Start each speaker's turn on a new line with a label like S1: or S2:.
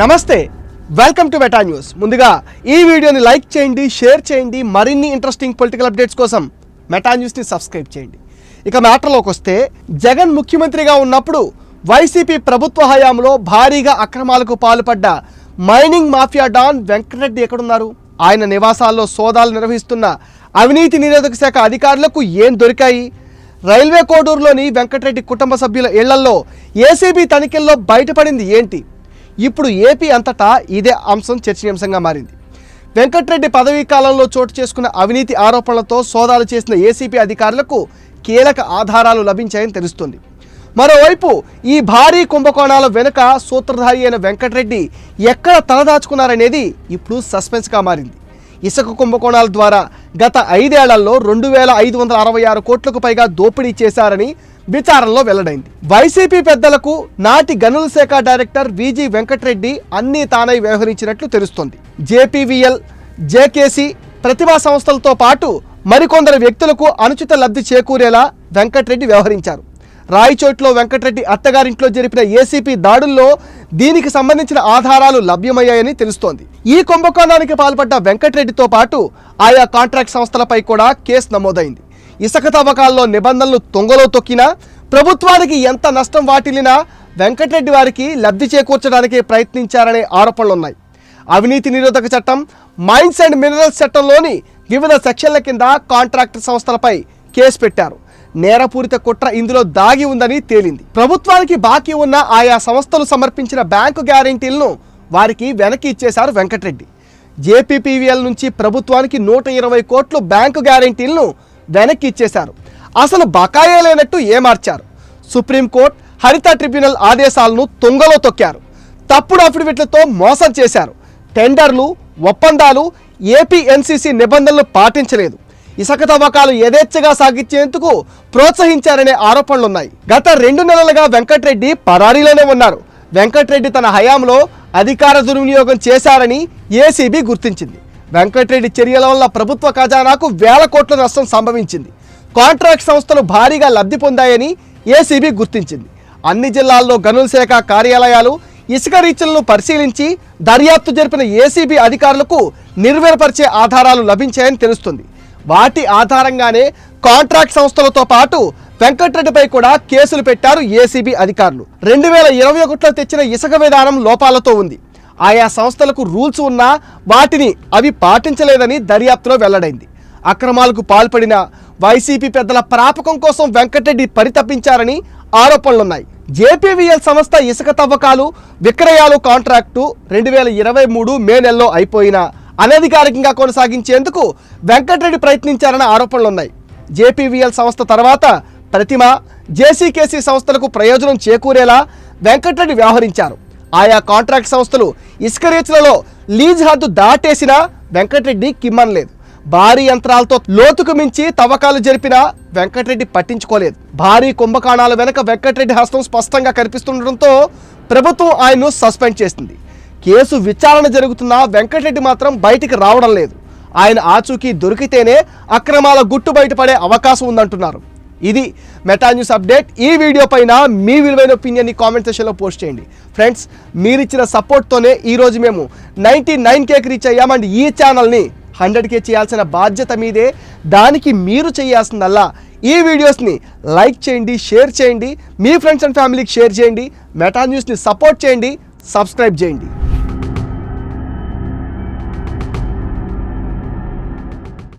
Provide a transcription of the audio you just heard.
S1: నమస్తే welcome to meta news ముందుగా ఈ వీడియోని లైక్ చేయండి షేర్ చేయండి మరిన్ని ఇంట్రెస్టింగ్ పొలిటికల్ అప్డేట్స్ కోసం మెటా న్యూస్ని సబ్స్క్రైబ్ చేయండి. ఇక మ్యాటర్లోకి వస్తే జగన్ ముఖ్యమంత్రిగా ఉన్నప్పుడు వైసీపీ ప్రభుత్వ హయాంలో భారీగా అక్రమాలకు పాల్పడ్డ మైనింగ్ మాఫియా డాన్ వెంకటరెడ్డి ఎక్కడున్నారు? ఆయన నివాసాల్లో సోదాలు నిర్వహిస్తున్న అవినీతి నిరోధక శాఖ అధికారులకు ఏం దొరికాయి? రైల్వే కోడూరులోని వెంకటరెడ్డి కుటుంబ సభ్యుల ఇళ్ళలో ఏసీబీ తనిఖీల్లో బయటపడింది ఏంటి? ఇప్పుడు ఏపీ అంతటా ఇదే అంశం చర్చనీయాంశంగా మారింది. వెంకట్రెడ్డి పదవీ కాలంలో చోటు చేసుకున్న అవినీతి ఆరోపణలతో సోదాలు చేసిన ఏసీపీ అధికారులకు కీలక ఆధారాలు లభించాయని తెలుస్తుంది. మరోవైపు ఈ భారీ కుంభకోణాల వెనుక సూత్రధారి అయిన వెంకటరెడ్డి ఎక్కడ తలదాచుకున్నారనేది ఇప్పుడు సస్పెన్స్గా మారింది. ఇసుక కుంభకోణాల ద్వారా గత ఐదేళ్ళలో రెండు వేల ఐదు వందల అరవై ఆరు కోట్లకు పైగా దోపిడీ చేశారని విచారణలో వెల్లడైంది. వైసీపీ పెద్దలకు నాటి గనుల శాఖ డైరెక్టర్ విజి వెంకటరెడ్డి అన్నీ తానై వ్యవహరించినట్లు తెలుస్తోంది. జేపీవీఎల్ జేకేసీ ప్రతిభా సంస్థలతో పాటు మరికొందరు వ్యక్తులకు అనుచిత లబ్ధి చేకూరేలా వెంకటరెడ్డి వ్యవహరించారు. రాయచోట్లో వెంకటరెడ్డి అత్తగారింట్లో జరిపిన ఏసీపీ దాడుల్లో దీనికి సంబంధించిన ఆధారాలు లభ్యమయ్యాయని తెలుస్తోంది. ఈ కుంభకోణానికి పాల్పడ్డ వెంకటరెడ్డితో పాటు ఆయా కాంట్రాక్ట్ సంస్థలపై కూడా కేసు నమోదైంది. ఇసుక తవ్వకాల్లో నిబంధనలు తొంగలో తొక్కినా ప్రభుత్వానికి ఎంత నష్టం వాటిల్లినా వెంకటరెడ్డి వారికి లబ్ధి చేకూర్చడానికి ప్రయత్నించారనే ఆరోపణలున్నాయి. అవినీతి నిరోధక చట్టం మైన్స్ అండ్ మినరల్స్ చట్టంలోని వివిధ సెక్షన్ల కింద కాంట్రాక్ట్ సంస్థలపై కేసు పెట్టారు. నేరపూరిత కుట్ర ఇందులో దాగి ఉందని తేలింది. ప్రభుత్వానికి బాకీ ఉన్న ఆయా సంస్థలు సమర్పించిన బ్యాంకు గ్యారెంటీలను వారికి వెనక్కి ఇచ్చేశారు వెంకటరెడ్డి. జేపీపీవీఎల్ నుంచి ప్రభుత్వానికి నూట ఇరవై కోట్లు బ్యాంకు గ్యారెంటీలను వెనక్కి ఇచ్చేశారు. అసలు బకాయే లేనట్టు ఏమార్చారు. సుప్రీంకోర్టు హరిత ట్రిబ్యునల్ ఆదేశాలను తుంగలో తొక్కారు. తప్పుడు అఫిడవిట్లతో మోసం చేశారు. టెండర్లు ఒప్పందాలు ఏపీఎన్సీసీ నిబంధనలు పాటించలేదు. ఇసుక తవ్వకాలు యథేచ్ఛగా సాగించేందుకు ప్రోత్సహించారనే ఆరోపణలున్నాయి. గత రెండు నెలలుగా వెంకట్రెడ్డి పరారీలోనే ఉన్నారు. వెంకట్రెడ్డి తన హయాంలో అధికార దుర్వినియోగం చేశారని ఏసీబీ గుర్తించింది. వెంకటరెడ్డి చర్యల వల్ల ప్రభుత్వ ఖజానాకు వేల కోట్ల నష్టం సంభవించింది. కాంట్రాక్ట్ సంస్థలు భారీగా లబ్ధి పొందాయని ఏసీబీ గుర్తించింది. అన్ని జిల్లాల్లో గనుల శాఖ కార్యాలయాలు ఇసుక రీచ్లను పరిశీలించి దర్యాప్తు జరిపిన ఏసీబీ అధికారులకు నిర్వేరపరిచే ఆధారాలు లభించాయని తెలుస్తుంది. వాటి ఆధారంగానే కాంట్రాక్ట్ సంస్థలతో పాటు వెంకటరెడ్డిపై కూడా కేసులు పెట్టారు ఏసీబీ అధికారులు. రెండు వేల ఇరవై ఒకటిలో తెచ్చిన ఇసుక విధానం లోపాలతో ఉంది. ఆయా సంస్థలకు రూల్స్ ఉన్నా వాటిని అవి పాటించలేదని దర్యాప్తులో వెల్లడైంది. అక్రమాలకు పాల్పడిన వైసీపీ పెద్దల ప్రాపకం కోసం వెంకటరెడ్డి పరితపించారని ఆరోపణలున్నాయి. జేపీవీఎల్ సంస్థ ఇసుక తవ్వకాలు విక్రయాలు కాంట్రాక్టు రెండు వేల ఇరవై మూడు మే నెలలో అయిపోయిన అనధికారికంగా కొనసాగించేందుకు వెంకటరెడ్డి ప్రయత్నించారన్న ఆరోపణలున్నాయి. జేపీవీఎల్ సంస్థ తర్వాత ప్రతిమ జేసీకేసీ సంస్థలకు ప్రయోజనం చేకూరేలా వెంకటరెడ్డి వ్యవహరించారు. ఆయా కాంట్రాక్ట్ సంస్థలు ఇసుక రీచ్లలో లీజ్ హద్దు దాటేసినా వెంకటరెడ్డి కిమ్మనలేదు. భారీ యంత్రాలతో లోతుకు మించి తవ్వకాలు జరిపినా వెంకటరెడ్డి పట్టించుకోలేదు. భారీ కుంభకోణాల వెనుక వెంకటరెడ్డి హస్తం స్పష్టంగా కనిపిస్తుండటంతో ప్రభుత్వం ఆయన్ను సస్పెండ్ చేసింది. కేసు విచారణ జరుగుతున్నా వెంకటరెడ్డి మాత్రం బయటికి రావడం లేదు. ఆయన ఆచూకీ దొరికితేనే అక్రమాల గుట్టు బయటపడే అవకాశం ఉందంటున్నారు. ఇది మెటా న్యూస్ అప్డేట్ ఈ వీడియో పైన మీ విలువైన ఒపీనియన్ని కామెంట్ సెషన్లో పోస్ట్ చేయండి. ఫ్రెండ్స్ మీరిచ్చిన సపోర్ట్తోనే ఈరోజు మేము నైంటీ నైన్ కేకి రీచ్ అయ్యాం అండ్ ఈ ఛానల్ని హండ్రెడ్ కే చేయాల్సిన బాధ్యత మీదే. దానికి మీరు చేయాల్సిందల్లా ఈ వీడియోస్ని లైక్ చేయండి షేర్ చేయండి. మీ ఫ్రెండ్స్ అండ్ ఫ్యామిలీకి షేర్ చేయండి. మెటా న్యూస్ని సపోర్ట్ చేయండి సబ్స్క్రైబ్ చేయండి.